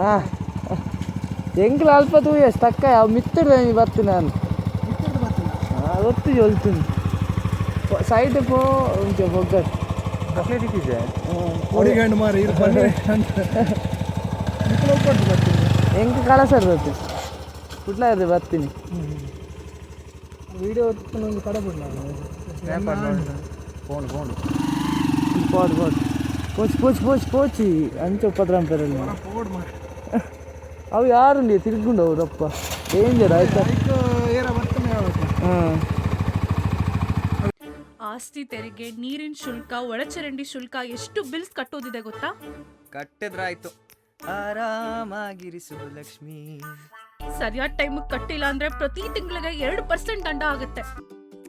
ಹಾಂ ಎಂಗ್ಲ ಅಲ್ಪ ತೂಯಸ್ ತಕ್ಕ ಯಾವ ಮಿತ್ತಡ್ದ ಬರ್ತೀನಿ ನಾನು. ಒತ್ತಿಗೆ ಹೊಲ್ತೀನಿ. ಸೈಡ್ ಪೋ ಉಂಟು ಬೊಗ್ಗಟ್ಟು ಹೊಡಿಗಂಡು ಮಾರಿ ಹೆಂಗೆ. ಕಳಸರ್ ಬರ್ತೀನಿ ಕುಡ್ಲ ಇದೆ ಬರ್ತೀನಿ. ವಿಡಿಯೋ ಒಂದು ಕಡೆ ಬಿಡ್ಲ phone phone pod pod pouch pouch pouch ಪೋಚಿ ಅಂಚೆ ಉಪದ್ರಾಮ್ ಪೇರಲ್ಲಿ ಅವು ಯಾರು ನೀವು ತಿರ್ಕೊಂಡು ಹೌದಪ್ಪ ಡೇಂಜರ್ ಆಯ್ತಾ? ಹಾಂ. ಆಸ್ತಿ ತೆರಿಗೆ ನೀರಿನ ಶುಲ್ಕ ಒಳಚರಂಡಿ ಶುಲ್ಕ ಎಷ್ಟು ಬಿಲ್ಸ್ ಕಟ್ಟೋದಿದೆ ಗೊತ್ತಾ? ಕಟ್ಟಿದ್ರಾಯ್ತು. ಆರಾಮಾಗಿರಿಸು ಲಕ್ಷ್ಮಿ. ಸರಿಯಾದ ಟೈಮಿಗೆ ಕಟ್ಟಿಲ್ಲ ಅಂದ್ರೆ ಪ್ರತಿ ತಿಂಗಳಿಗೆ ಎರಡು ಪರ್ಸೆಂಟ್ ದಂಡ ಆಗುತ್ತೆ.